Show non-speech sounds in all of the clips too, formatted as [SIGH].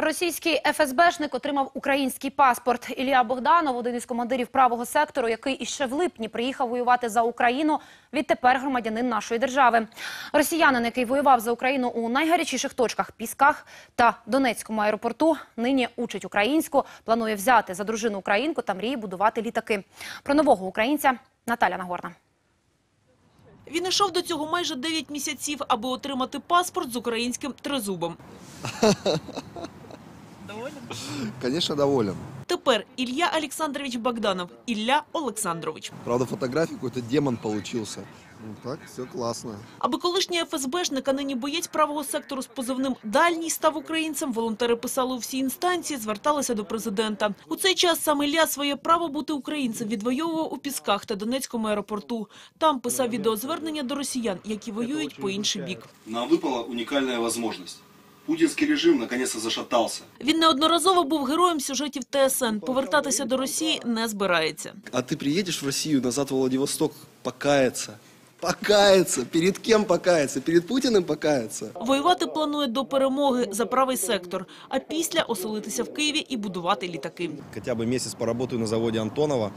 Російський ФСБшник отримав український паспорт. Ілля Богданов, один із командирів правого сектору, який іще в липні приїхав воювати за Україну, відтепер громадянин нашої держави. Росіянин, який воював за Україну у найгарячіших точках Пісках та Донецькому аеропорту, нині учить українську, планує взяти за дружину українку та мріє будувати літаки. Про нового українця Наталя Нагорна. Він йшов до цього майже 9 місяців, аби отримати паспорт з українським тризубом. [LAUGHS] Конечно, доволен. Тепер Ілля Олександрович Богданов, Ілля Олександрович. Правда, фотографии какой-то демон получился. Ну так, все классно. Аби колишній ФСБшник, а нині боєць правого сектору з позивним «Дальній» став українцем, волонтери писали у всі інстанції, зверталися до президента. У цей час сам Ілля своє право бути українцем відвоював у Пісках та Донецькому аеропорту. Там писав відеозвернення до росіян, які воюють по інший бік. Нам выпала уникальная возможность. Путинский режим наконец-то зашатался. Він неодноразово був героєм сюжетів ТСН. Повертатися до Росії не збирається. А ты приедешь в Россию, назад в Владивосток, покаяться. Покаяться. Перед кем покаяться? Перед Путиным покаяться. Воювати планує до перемоги за правий сектор, а після оселитися в Києві і будувати літаки. Хотя бы месяц поработаю на заводе Антонова,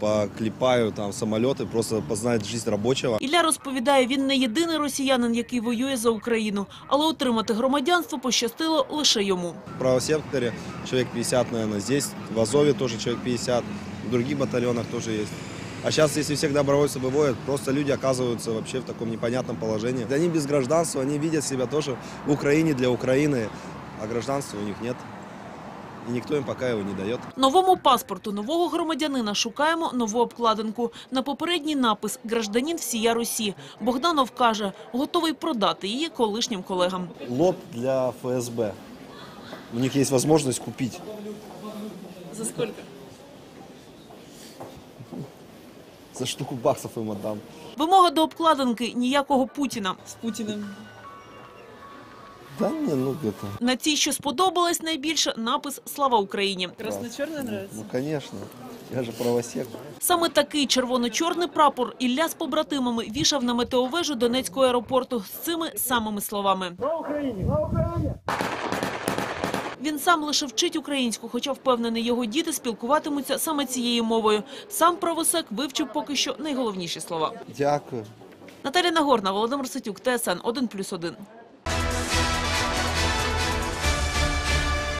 поклепаю там самолеты, просто познать жизнь рабочего. Ілля розповідає, він не єдиний росіянин, який воює за Україну, але отримати громадянство пощастило лише йому. В правом секторе человек 50, наверное, здесь, в Азове тоже человек 50, в других батальонах тоже есть. А сейчас, если всех добровольцев выводят, просто люди оказываются вообще в таком непонятном положении. Они без гражданства, они видят себя тоже в Украине для Украины, а гражданства у них нет. И никто им пока его не дает. Новому паспорту нового громадянина шукаємо нову обкладинку. На попередній напис «Гражданин всія Русі». Богданов каже, готовий продати її колишнім колегам. Лот для ФСБ. У них есть возможность купить. За скільки? За штуку баксов им отдам. Вимога до обкладинки – ніякого Путіна. З Путіним. Да не, ну где-то. На цій, що сподобалось найбільше, напис «Слава Україні». Красно-черный нравится? Ну, конечно. Я же правосек. Саме такий червоно-чорний прапор Ілля з побратимами вішав на метеовежу Донецького аеропорту з цими самими словами. Україні Він сам лише вчить українську, хоча впевнений, його діти спілкуватимуться саме цією мовою. Сам правосек вивчив поки що найголовніші слова. Дякую. Наталя Нагорна, Володимир Ситюк, ТСН 1+,1.